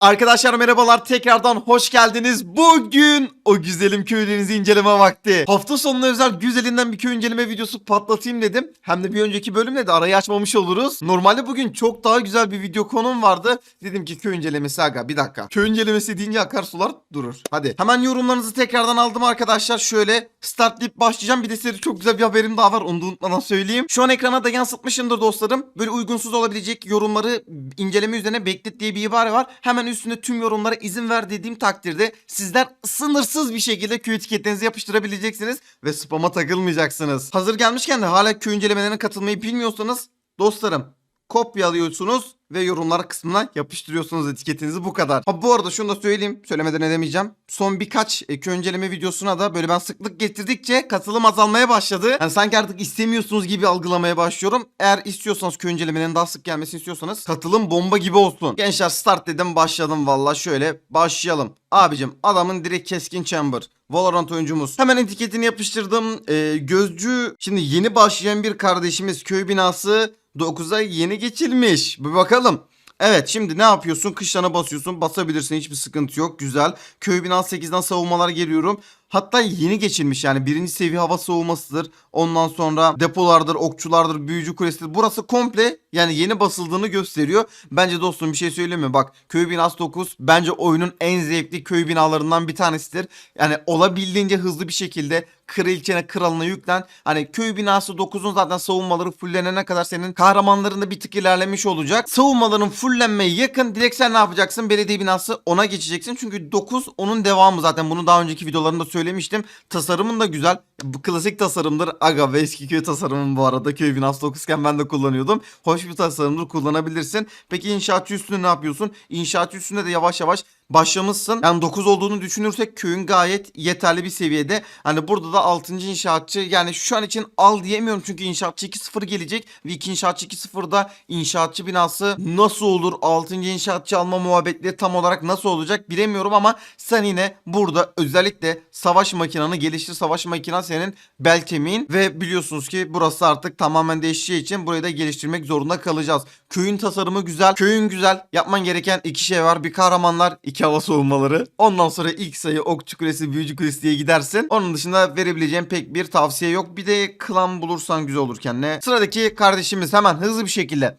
Arkadaşlar merhabalar tekrardan hoş geldiniz. Bugün o güzelim köylerinizi inceleme vakti. Hafta sonuna özel güzelinden bir köy inceleme videosu patlatayım dedim. Hem de bir önceki bölümle de arayı açmamış oluruz. Normalde bugün çok daha güzel bir video konum vardı. Dedim ki köy incelemesi aga bir dakika. Köy incelemesi deyince akarsular durur. Hadi hemen yorumlarınızı tekrardan aldım arkadaşlar. Şöyle startlayıp başlayacağım. Bir de size çok güzel bir haberim daha var. Onu da unutmadan söyleyeyim. Şu an ekrana da yansıtmışımdır dostlarım. Böyle uygunsuz olabilecek yorumları inceleme üzerine beklet diye bir ibare var. Hemen üstüne tüm yorumlara izin ver dediğim takdirde sizler sınırsız bir şekilde köy etiketlerinizi yapıştırabileceksiniz ve spama takılmayacaksınız. Hazır gelmişken de hala köy incelemelerine katılmayı bilmiyorsanız dostlarım kopyalıyorsunuz ve yorumlar kısmına yapıştırıyorsunuz etiketinizi bu kadar. Ha bu arada şunu da söyleyeyim söylemeden edemeyeceğim. Son birkaç e, köy inceleme videosuna da böyle ben sıklık getirdikçe katılım azalmaya başladı. Yani sanki artık istemiyorsunuz gibi algılamaya başlıyorum. Eğer istiyorsanız köy incelemelerin daha sık gelmesini istiyorsanız katılım bomba gibi olsun. Gençler start dedim başladım valla şöyle başlayalım. Abicim adamın direkt keskin chamber. Valorant oyuncumuz. Hemen etiketini yapıştırdım. Ee, gözcü şimdi yeni başlayan bir kardeşimiz köy binası 9'a yeni geçilmiş. Bir bakalım. Evet şimdi ne yapıyorsun? Kışlana basıyorsun. Basabilirsin hiçbir sıkıntı yok. Güzel. Köy binası 8'den savunmalar geliyorum. Hatta yeni geçilmiş yani birinci seviye hava savunmasıdır. Ondan sonra depolardır, okçulardır, büyücü kulesidir. Burası komple yani yeni basıldığını gösteriyor. Bence dostum bir şey söyleyeyim mi? Bak köy binası 9 bence oyunun en zevkli köy binalarından bir tanesidir. Yani olabildiğince hızlı bir şekilde kraliçene kralına yüklen. Hani köy binası 9'un zaten savunmaları fullenene kadar senin kahramanların da bir tık ilerlemiş olacak. Savunmaların fullenmeye yakın. Direkt sen ne yapacaksın? Belediye binası 10'a geçeceksin. Çünkü 9 onun devamı zaten. Bunu daha önceki videolarımda söylemiştim. Tasarımın da güzel. Bu klasik tasarımdır. Aga ve eski köy tasarımım bu arada. Köy binası 9 iken ben de kullanıyordum. Hoş bir tasarımdır kullanabilirsin. Peki inşaatçı üstünde ne yapıyorsun? İnşaatçı üstünde de yavaş yavaş başlamışsın. Yani 9 olduğunu düşünürsek köyün gayet yeterli bir seviyede. Hani burada da 6. inşaatçı yani şu an için al diyemiyorum çünkü inşaatçı 2-0 gelecek ve 2 inşaatçı 2-0'da inşaatçı binası nasıl olur? 6. inşaatçı alma muhabbetleri tam olarak nasıl olacak bilemiyorum ama sen yine burada özellikle savaş makinanı geliştir. Savaş makina senin bel kemiğin ve biliyorsunuz ki burası artık tamamen değişeceği için burayı da geliştirmek zorunda kalacağız. Köyün tasarımı güzel. Köyün güzel. Yapman gereken iki şey var. Bir kahramanlar, iki hava savunmaları. Ondan sonra ilk sayı okçu kulesi, büyücü kulesi diye gidersin. Onun dışında verebileceğim pek bir tavsiye yok. Bir de klan bulursan güzel olur kendine. Sıradaki kardeşimiz hemen hızlı bir şekilde.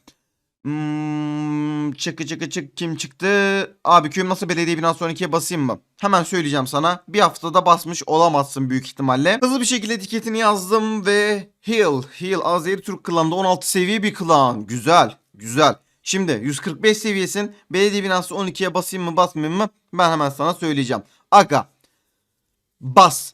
Hmm, çıkı çıkı çık kim çıktı? Abi köyüm nasıl belediye binası 12'ye basayım mı? Hemen söyleyeceğim sana. Bir haftada basmış olamazsın büyük ihtimalle. Hızlı bir şekilde etiketini yazdım ve Heal. Heal Azeri Türk klanında 16 seviye bir klan. Güzel. Güzel. Şimdi 145 seviyesin. Belediye binası 12'ye basayım mı basmayayım mı? Ben hemen sana söyleyeceğim. Aga. Bas.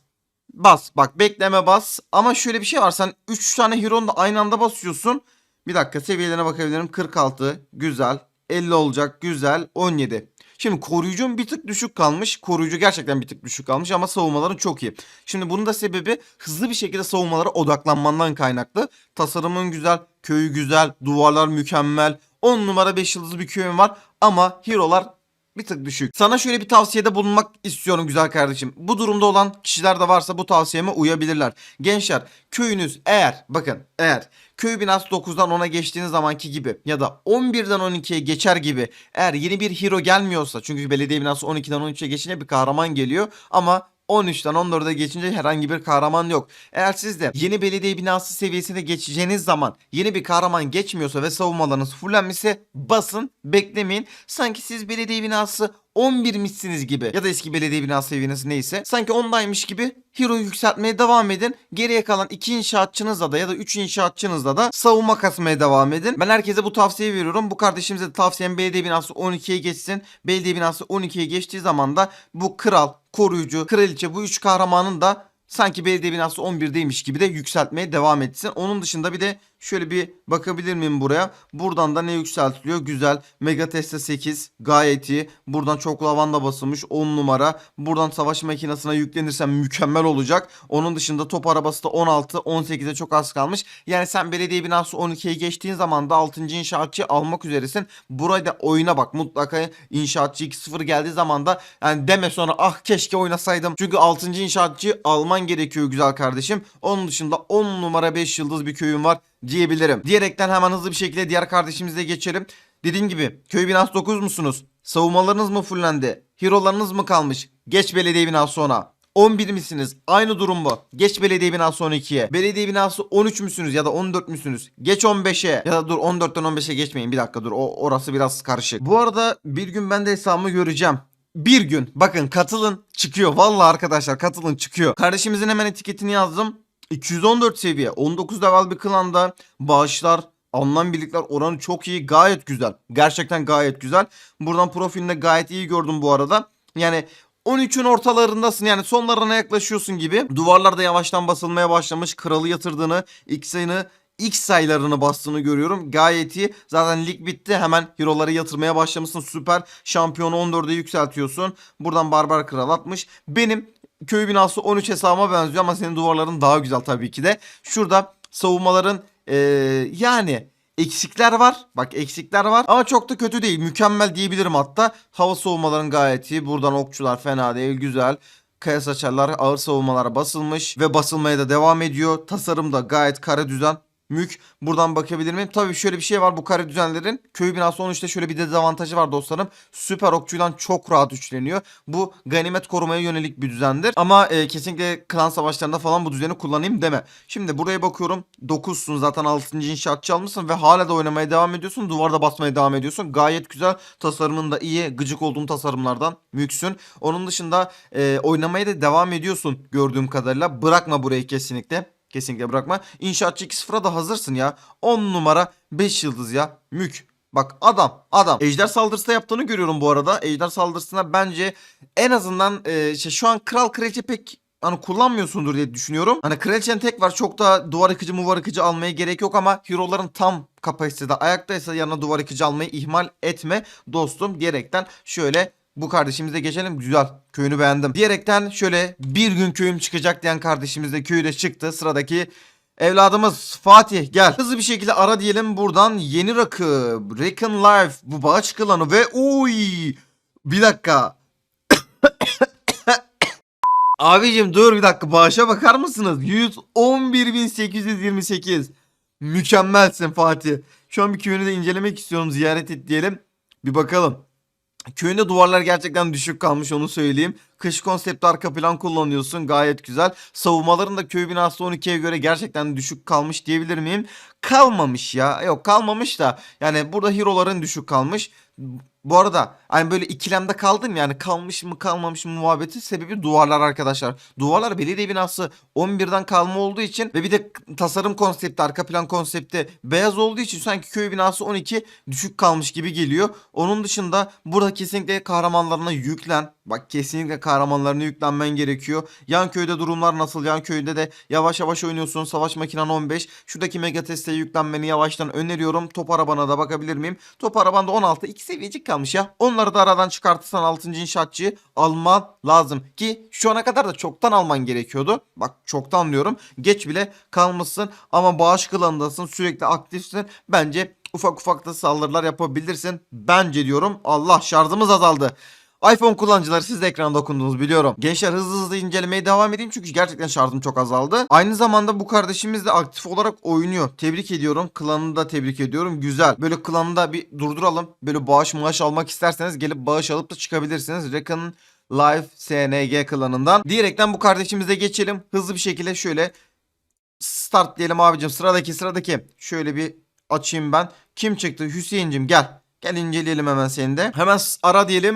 Bas. Bak bekleme bas. Ama şöyle bir şey var. Sen 3 tane hero'nu da aynı anda basıyorsun. Bir dakika seviyelerine bakabilirim. 46. Güzel. 50 olacak. Güzel. 17. Şimdi koruyucun bir tık düşük kalmış. Koruyucu gerçekten bir tık düşük kalmış ama savunmaların çok iyi. Şimdi bunun da sebebi hızlı bir şekilde savunmalara odaklanmandan kaynaklı. Tasarımın güzel, köyü güzel, duvarlar mükemmel. 10 numara 5 yıldızlı bir köyüm var ama hero'lar bir tık düşük. Sana şöyle bir tavsiyede bulunmak istiyorum güzel kardeşim. Bu durumda olan kişiler de varsa bu tavsiyeme uyabilirler. Gençler köyünüz eğer bakın eğer köy binası 9'dan 10'a geçtiğiniz zamanki gibi ya da 11'den 12'ye geçer gibi eğer yeni bir hero gelmiyorsa çünkü belediye binası 12'den 13'e geçince bir kahraman geliyor ama 13'ten 14'e geçince herhangi bir kahraman yok. Eğer siz de yeni belediye binası seviyesine geçeceğiniz zaman yeni bir kahraman geçmiyorsa ve savunmalarınız fullenmişse basın beklemeyin. Sanki siz belediye binası 11'mişsiniz gibi ya da eski belediye binası seviyeniz neyse sanki ondaymış gibi hero yükseltmeye devam edin. Geriye kalan 2 inşaatçınızla da ya da 3 inşaatçınızla da savunma kasmaya devam edin. Ben herkese bu tavsiyeyi veriyorum. Bu kardeşimize de tavsiyem belediye binası 12'ye geçsin. Belediye binası 12'ye geçtiği zaman da bu kral, koruyucu, kraliçe bu üç kahramanın da sanki belediye binası 11'deymiş gibi de yükseltmeye devam etsin. Onun dışında bir de şöyle bir bakabilir miyim buraya? Buradan da ne yükseltiliyor? Güzel. Mega Teste 8 gayet iyi. Buradan çok lavanda basılmış 10 numara. Buradan savaş makinesine yüklenirsem mükemmel olacak. Onun dışında top arabası da 16, 18'e çok az kalmış. Yani sen belediye binası 12'ye geçtiğin zaman da 6. inşaatçı almak üzeresin. Burada oyuna bak. Mutlaka inşaatçı 2-0 geldiği zaman da yani deme sonra ah keşke oynasaydım. Çünkü 6. inşaatçı alman gerekiyor güzel kardeşim. Onun dışında 10 numara 5 yıldız bir köyüm var diyebilirim. Diyerekten hemen hızlı bir şekilde diğer kardeşimize geçelim. Dediğim gibi köy binası 9 musunuz? Savunmalarınız mı fullendi? Hero'larınız mı kalmış? Geç belediye binası ona. 11 misiniz? Aynı durum mu? Geç belediye binası 12'ye. Belediye binası 13 müsünüz ya da 14 müsünüz? Geç 15'e. Ya da dur 14'ten 15'e geçmeyin. Bir dakika dur. O, orası biraz karışık. Bu arada bir gün ben de hesabımı göreceğim. Bir gün. Bakın katılın çıkıyor. Vallahi arkadaşlar katılın çıkıyor. Kardeşimizin hemen etiketini yazdım. 214 seviye. 19 level bir klanda bağışlar, alınan birlikler oranı çok iyi. Gayet güzel. Gerçekten gayet güzel. Buradan profilinde gayet iyi gördüm bu arada. Yani 13'ün ortalarındasın yani sonlarına yaklaşıyorsun gibi. Duvarlarda yavaştan basılmaya başlamış. Kralı yatırdığını, sayını X sayılarını bastığını görüyorum. Gayet iyi. Zaten lig bitti. Hemen hero'ları yatırmaya başlamışsın. Süper. Şampiyonu 14'e yükseltiyorsun. Buradan Barbar Kral atmış. Benim köy binası 13 hesabıma benziyor ama senin duvarların daha güzel tabii ki de. Şurada savunmaların eee, yani eksikler var. Bak eksikler var ama çok da kötü değil. Mükemmel diyebilirim hatta. Hava savunmaların gayet iyi. Buradan okçular fena değil. Güzel. Kaya saçarlar ağır savunmalara basılmış ve basılmaya da devam ediyor. Tasarım da gayet kare düzen. Mük. Buradan bakabilir miyim? Tabii şöyle bir şey var. Bu kare düzenlerin köy binası 13'te şöyle bir dezavantajı var dostlarım. Süper okçuyla çok rahat üçleniyor. Bu ganimet korumaya yönelik bir düzendir. Ama e, kesinlikle klan savaşlarında falan bu düzeni kullanayım deme. Şimdi buraya bakıyorum. 9'sun zaten 6. inşaatçı almışsın ve hala da oynamaya devam ediyorsun. Duvarda basmaya devam ediyorsun. Gayet güzel. Tasarımın da iyi. Gıcık olduğum tasarımlardan müksün. Onun dışında e, oynamaya da devam ediyorsun gördüğüm kadarıyla. Bırakma burayı kesinlikle. Kesinlikle bırakma. İnşaatçı 2-0'a da hazırsın ya. 10 numara 5 yıldız ya. Mük. Bak adam adam. Ejder saldırısı da yaptığını görüyorum bu arada. Ejder saldırısına bence en azından e, işte şu an kral kraliçe pek hani kullanmıyorsundur diye düşünüyorum. Hani kraliçenin tek var çok da duvar yıkıcı muvar yıkıcı almaya gerek yok ama hero'ların tam kapasitede ayaktaysa yanına duvar yıkıcı almayı ihmal etme dostum diyerekten şöyle bu kardeşimize geçelim. Güzel. Köyünü beğendim. Diyerekten şöyle bir gün köyüm çıkacak diyen kardeşimiz de köyü de çıktı. Sıradaki evladımız Fatih gel. Hızlı bir şekilde ara diyelim buradan. Yeni rakı. Recon Life. Bu bağış klanı ve uy. Bir dakika. Abicim dur bir dakika bağışa bakar mısınız? 111.828. Mükemmelsin Fatih. Şu an bir köyünü de incelemek istiyorum. Ziyaret et diyelim. Bir bakalım. Köyünde duvarlar gerçekten düşük kalmış onu söyleyeyim. Kış konsepti arka plan kullanıyorsun gayet güzel. Savunmaların da köy binası 12'ye göre gerçekten düşük kalmış diyebilir miyim? Kalmamış ya. Yok kalmamış da yani burada hero'ların düşük kalmış. Bu arada hani böyle ikilemde kaldım yani kalmış mı kalmamış mı muhabbeti sebebi duvarlar arkadaşlar. Duvarlar belediye binası 11'den kalma olduğu için ve bir de tasarım konsepti arka plan konsepti beyaz olduğu için sanki köy binası 12 düşük kalmış gibi geliyor. Onun dışında burada kesinlikle kahramanlarına yüklen. Bak kesinlikle kahramanlarına yüklenmen gerekiyor. Yan köyde durumlar nasıl? Yan köyde de yavaş yavaş oynuyorsun. Savaş makinen 15. Şuradaki mega testeye yüklenmeni yavaştan öneriyorum. Top arabana da bakabilir miyim? Top arabanda 16. 2 seviyecik kalmış ya. Onları da aradan çıkartırsan 6. inşaatçıyı alman lazım. Ki şu ana kadar da çoktan alman gerekiyordu. Bak çoktan diyorum. Geç bile kalmışsın ama bağış klanındasın. Sürekli aktifsin. Bence ufak ufak da saldırılar yapabilirsin. Bence diyorum. Allah şarjımız azaldı. iPhone kullanıcıları siz de ekranda okundunuz biliyorum. Gençler hızlı hızlı incelemeye devam edeyim çünkü gerçekten şarjım çok azaldı. Aynı zamanda bu kardeşimiz de aktif olarak oynuyor. Tebrik ediyorum. Klanını da tebrik ediyorum. Güzel. Böyle klanında bir durduralım. Böyle bağış maaş almak isterseniz gelip bağış alıp da çıkabilirsiniz. Recon Live SNG klanından. Diyerekten bu kardeşimize geçelim. Hızlı bir şekilde şöyle start diyelim abicim. Sıradaki sıradaki. Şöyle bir açayım ben. Kim çıktı? Hüseyin'cim gel. Gel inceleyelim hemen seni de. Hemen ara diyelim.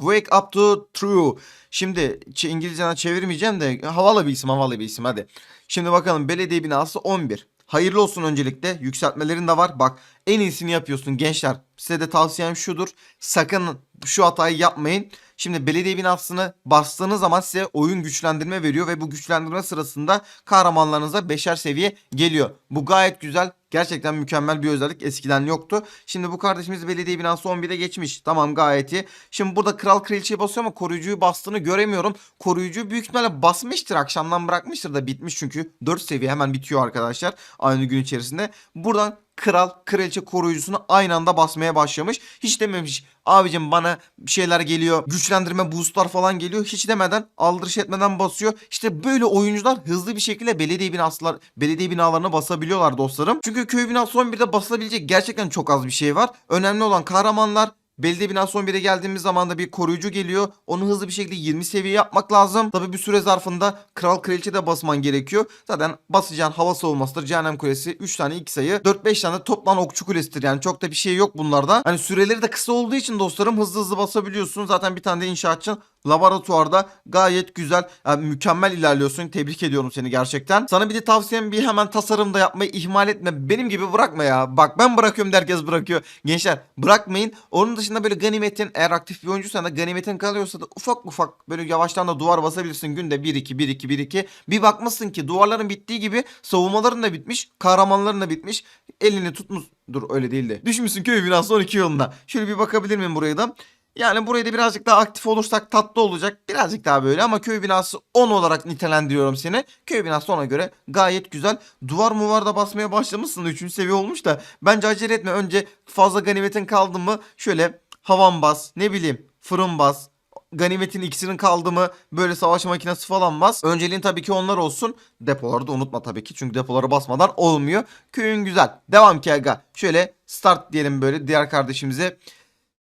Wake up to true. Şimdi İngilizceden çevirmeyeceğim de havalı bir isim havalı bir isim hadi. Şimdi bakalım belediye binası 11. Hayırlı olsun öncelikle. Yükseltmelerin de var. Bak en iyisini yapıyorsun gençler. Size de tavsiyem şudur. Sakın şu hatayı yapmayın. Şimdi belediye binasını bastığınız zaman size oyun güçlendirme veriyor ve bu güçlendirme sırasında kahramanlarınıza beşer seviye geliyor. Bu gayet güzel. Gerçekten mükemmel bir özellik. Eskiden yoktu. Şimdi bu kardeşimiz belediye binası 11'e geçmiş. Tamam gayet iyi. Şimdi burada kral kraliçeyi basıyor ama koruyucuyu bastığını göremiyorum. Koruyucu büyük ihtimalle basmıştır. Akşamdan bırakmıştır da bitmiş çünkü. 4 seviye hemen bitiyor arkadaşlar. Aynı gün içerisinde. Buradan kral, kraliçe koruyucusunu aynı anda basmaya başlamış. Hiç dememiş abicim bana şeyler geliyor. Güçlendirme boostlar falan geliyor. Hiç demeden aldırış etmeden basıyor. İşte böyle oyuncular hızlı bir şekilde belediye binalar belediye binalarına basabiliyorlar dostlarım. Çünkü köy binası 11'de basılabilecek gerçekten çok az bir şey var. Önemli olan kahramanlar Belediye binası 11'e geldiğimiz zaman da bir koruyucu geliyor. Onu hızlı bir şekilde 20 seviye yapmak lazım. Tabi bir süre zarfında kral kraliçe de basman gerekiyor. Zaten basacağın hava savunmasıdır. Cehennem kulesi 3 tane 2 sayı. 4-5 tane toplam okçu kulesidir. Yani çok da bir şey yok bunlarda. Hani süreleri de kısa olduğu için dostlarım hızlı hızlı basabiliyorsun. Zaten bir tane de inşaatçın laboratuvarda gayet güzel yani mükemmel ilerliyorsun. Tebrik ediyorum seni gerçekten. Sana bir de tavsiyem bir hemen tasarımda yapmayı ihmal etme. Benim gibi bırakma ya. Bak ben bırakıyorum da herkes bırakıyor. Gençler bırakmayın. Onun dışında böyle ganimetin eğer aktif bir oyuncuysan da ganimetin kalıyorsa da ufak ufak böyle yavaştan da duvar basabilirsin. Günde 1-2 1-2 1-2. Bir bakmışsın ki duvarların bittiği gibi savunmaların da bitmiş. Kahramanların da bitmiş. Elini tutmuş. Dur öyle değil de. Düşmüşsün köy binası 12 yolunda. Şöyle bir bakabilir miyim buraya da? Yani burayı da birazcık daha aktif olursak tatlı olacak. Birazcık daha böyle ama köy binası 10 olarak nitelendiriyorum seni. Köy binası ona göre gayet güzel. Duvar muvar da basmaya başlamışsın. 3. seviye olmuş da. Bence acele etme. Önce fazla ganimetin kaldı mı şöyle havan bas. Ne bileyim fırın bas. Ganimetin iksinin kaldı mı böyle savaş makinesi falan bas. Önceliğin tabii ki onlar olsun. Depoları da unutma tabii ki. Çünkü depoları basmadan olmuyor. Köyün güzel. Devam ki aga. Şöyle start diyelim böyle diğer kardeşimize.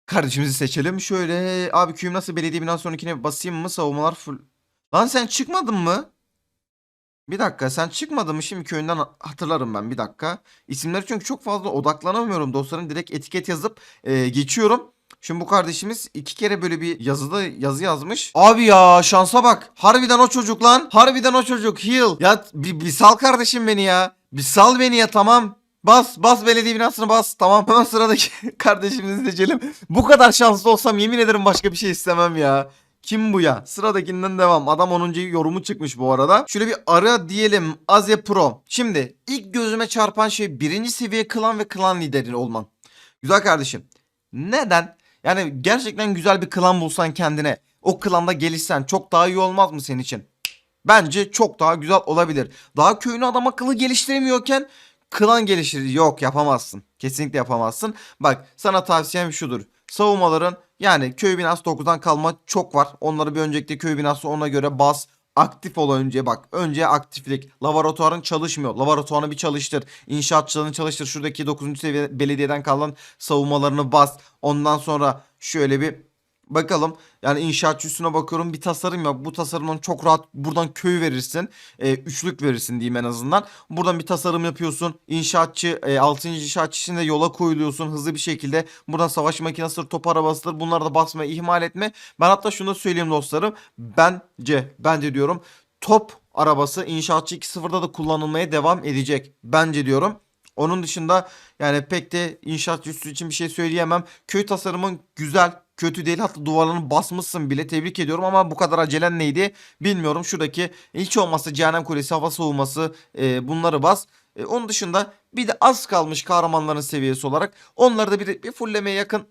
Kardeşimizi seçelim. Şöyle abi köyüm nasıl belediye binası sonrakine basayım mı? Savunmalar full. Lan sen çıkmadın mı? Bir dakika sen çıkmadın mı? Şimdi köyünden hatırlarım ben bir dakika. İsimleri çünkü çok fazla odaklanamıyorum. Dostların direkt etiket yazıp e, geçiyorum. Şimdi bu kardeşimiz iki kere böyle bir yazıda yazı yazmış. Abi ya şansa bak. Harbiden o çocuk lan. Harbiden o çocuk. Heal. Ya bir, bir sal kardeşim beni ya. Bir sal beni ya tamam. Bas bas belediye binasını bas. Tamam hemen sıradaki kardeşimizi seçelim. Bu kadar şanslı olsam yemin ederim başka bir şey istemem ya. Kim bu ya? Sıradakinden devam. Adam 10. yorumu çıkmış bu arada. Şöyle bir ara diyelim. Aze Pro. Şimdi ilk gözüme çarpan şey birinci seviye klan ve klan lideri olman. Güzel kardeşim. Neden? Yani gerçekten güzel bir klan bulsan kendine. O klanda gelişsen çok daha iyi olmaz mı senin için? Bence çok daha güzel olabilir. Daha köyünü adam akıllı geliştiremiyorken klan geliştirir. Yok yapamazsın. Kesinlikle yapamazsın. Bak sana tavsiyem şudur. Savunmaların yani köy binası 9'dan kalma çok var. Onları bir önceki köy binası ona göre bas. Aktif ol önce bak. Önce aktiflik. Laboratuvarın çalışmıyor. Laboratuvarını bir çalıştır. İnşaatçılarını çalıştır. Şuradaki 9. seviye belediyeden kalan savunmalarını bas. Ondan sonra şöyle bir Bakalım yani inşaatçı üstüne bakıyorum bir tasarım yok. Bu tasarımdan çok rahat buradan köy verirsin. E, üçlük verirsin diyeyim en azından. Buradan bir tasarım yapıyorsun. İnşaatçı e, 6. inşaatçı için de yola koyuluyorsun hızlı bir şekilde. Buradan savaş makinesidir top arabasıdır bunları da basmayı ihmal etme. Ben hatta şunu da söyleyeyim dostlarım. Bence bence diyorum top arabası inşaatçı 2.0'da da kullanılmaya devam edecek. Bence diyorum. Onun dışında yani pek de inşaat üstü için bir şey söyleyemem. Köy tasarımın güzel, kötü değil. Hatta duvarlarını basmışsın bile. Tebrik ediyorum ama bu kadar acelen neydi bilmiyorum. Şuradaki hiç olmazsa cehennem kulesi, hava soğuması e, bunları bas. E, onun dışında bir de az kalmış kahramanların seviyesi olarak. Onları da bir, bir fulllemeye yakın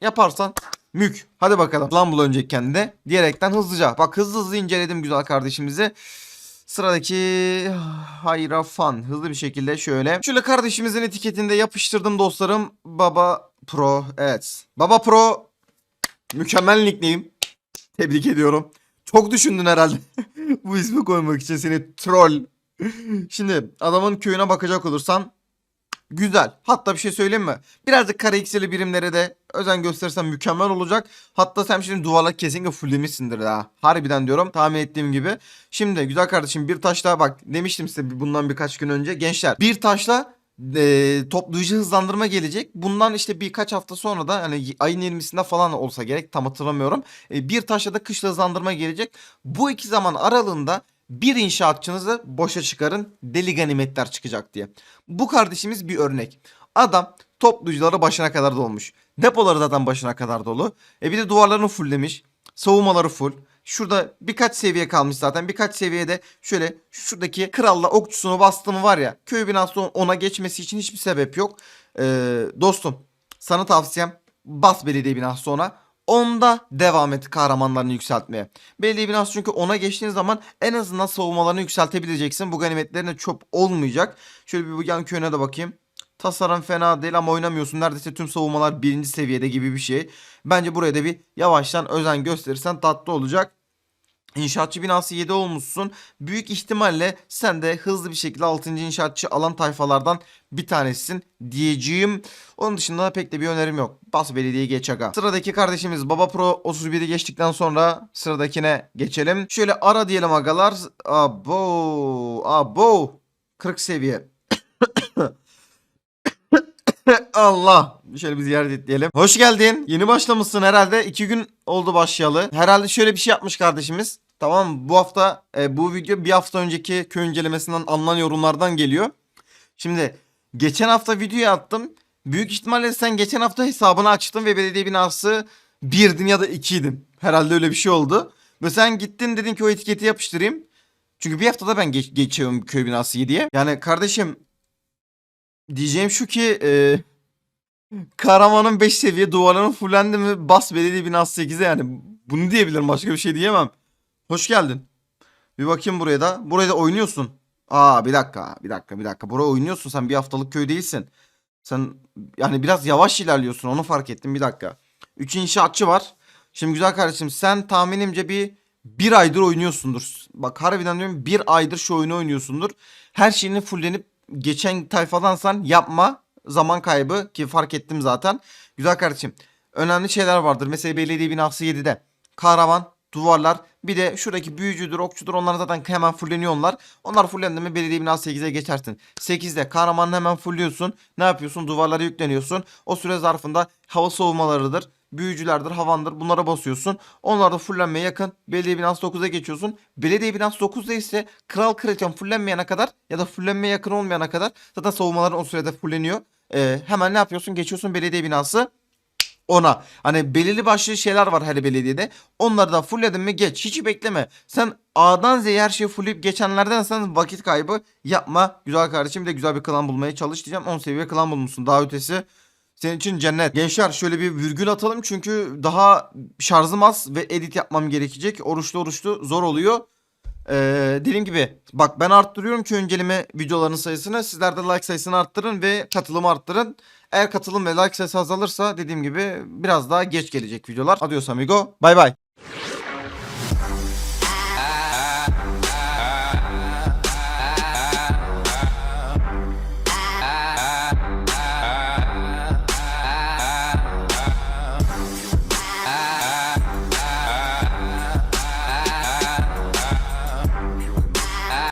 yaparsan mük. Hadi bakalım. Lan bul önceki kendine. Diyerekten hızlıca. Bak hızlı hızlı inceledim güzel kardeşimizi. Sıradaki Hayrafan hızlı bir şekilde şöyle. Şöyle kardeşimizin etiketini de yapıştırdım dostlarım. Baba Pro evet. Baba Pro mükemmel nickname. Tebrik ediyorum. Çok düşündün herhalde. Bu ismi koymak için seni troll. Şimdi adamın köyüne bakacak olursan güzel. Hatta bir şey söyleyeyim mi? Birazcık kare iksirli birimlere de özen gösterirsen mükemmel olacak. Hatta sen şimdi duvarla kesinlikle fulllemişsindir ha. Harbiden diyorum tahmin ettiğim gibi. Şimdi güzel kardeşim bir taşla bak demiştim size bundan birkaç gün önce. Gençler bir taşla e, toplayıcı hızlandırma gelecek. Bundan işte birkaç hafta sonra da hani ayın 20'sinde falan olsa gerek tam hatırlamıyorum. E, bir taşla da kışla hızlandırma gelecek. Bu iki zaman aralığında bir inşaatçınızı boşa çıkarın deli ganimetler çıkacak diye. Bu kardeşimiz bir örnek. Adam toplayıcıları başına kadar dolmuş. Depoları zaten başına kadar dolu. E bir de duvarlarını fulllemiş. Savunmaları full. Şurada birkaç seviye kalmış zaten. Birkaç seviyede şöyle şuradaki kralla okçusunu bastığımı var ya. Köy binası ona geçmesi için hiçbir sebep yok. Ee, dostum sana tavsiyem bas belediye binası ona. Onda devam et kahramanlarını yükseltmeye. Belediye binası çünkü ona geçtiğin zaman en azından savunmalarını yükseltebileceksin. Bu ganimetlerine çöp olmayacak. Şöyle bir bu yan köyüne de bakayım. Tasarım fena değil ama oynamıyorsun. Neredeyse tüm savunmalar birinci seviyede gibi bir şey. Bence buraya da bir yavaştan özen gösterirsen tatlı olacak. İnşaatçı binası 7 olmuşsun. Büyük ihtimalle sen de hızlı bir şekilde 6. inşaatçı alan tayfalardan bir tanesisin diyeceğim. Onun dışında pek de bir önerim yok. Bas belediye geç aga. Sıradaki kardeşimiz Baba Pro 31'i geçtikten sonra sıradakine geçelim. Şöyle ara diyelim agalar. Abo. Abo. 40 seviye. Allah. Şöyle bir ziyaret diyelim. Hoş geldin. Yeni başlamışsın herhalde. 2 gün oldu başlayalı. Herhalde şöyle bir şey yapmış kardeşimiz. Tamam? Bu hafta e, bu video bir hafta önceki köy incelemesinden alınan yorumlardan geliyor. Şimdi geçen hafta video attım. Büyük ihtimalle sen geçen hafta hesabını açtın ve belediye binası birdin ya da ikiydin. Herhalde öyle bir şey oldu. Ve sen gittin dedin ki o etiketi yapıştırayım. Çünkü bir haftada ben geç- geçiyorum köy binası 7'ye. Yani kardeşim diyeceğim şu ki e, Karaman'ın 5 seviye duvarının fullendi mi bas belediye binası 8'e yani bunu diyebilirim başka bir şey diyemem. Hoş geldin. Bir bakayım buraya da. Buraya da oynuyorsun. Aa bir dakika bir dakika bir dakika. Buraya oynuyorsun sen bir haftalık köy değilsin. Sen yani biraz yavaş ilerliyorsun onu fark ettim bir dakika. 3 inşaatçı var. Şimdi güzel kardeşim sen tahminimce bir bir aydır oynuyorsundur. Bak harbiden diyorum bir aydır şu oyunu oynuyorsundur. Her şeyini fullenip geçen tayfadansan yapma. Zaman kaybı ki fark ettim zaten. Güzel kardeşim. Önemli şeyler vardır. Mesela belediye binası 7'de. Kahraman, duvarlar. Bir de şuradaki büyücüdür, okçudur. Onlar zaten hemen fulleniyor onlar. Onlar fullendi mi belediye binası 8'e geçersin. 8'de kahramanını hemen fulluyorsun. Ne yapıyorsun? Duvarlara yükleniyorsun. O süre zarfında hava soğumalarıdır. Büyücülerdir, havandır. Bunlara basıyorsun. Onlar da fullenmeye yakın. Belediye binası 9'a geçiyorsun. Belediye binası 9'da ise kral kraliçem fullenmeyene kadar ya da fullenmeye yakın olmayana kadar zaten savunmaların o sürede fulleniyor. Ee, hemen ne yapıyorsun? Geçiyorsun belediye binası ona. Hani belirli başlı şeyler var her belediyede. Onları da fullledin mi geç. Hiç bekleme. Sen A'dan Z'ye her şeyi fullleyip geçenlerden sen vakit kaybı yapma. Güzel kardeşim bir de güzel bir klan bulmaya çalış diyeceğim. 10 seviye klan bulmuşsun. Daha ötesi senin için cennet. Gençler şöyle bir virgül atalım çünkü daha şarjım az ve edit yapmam gerekecek. Oruçlu oruçlu zor oluyor. Ee, dediğim gibi bak ben arttırıyorum ki önceleme videolarının sayısını. Sizler de like sayısını arttırın ve katılımı arttırın. Eğer katılım ve like sayısı azalırsa dediğim gibi biraz daha geç gelecek videolar. Adios amigo. Bay bay.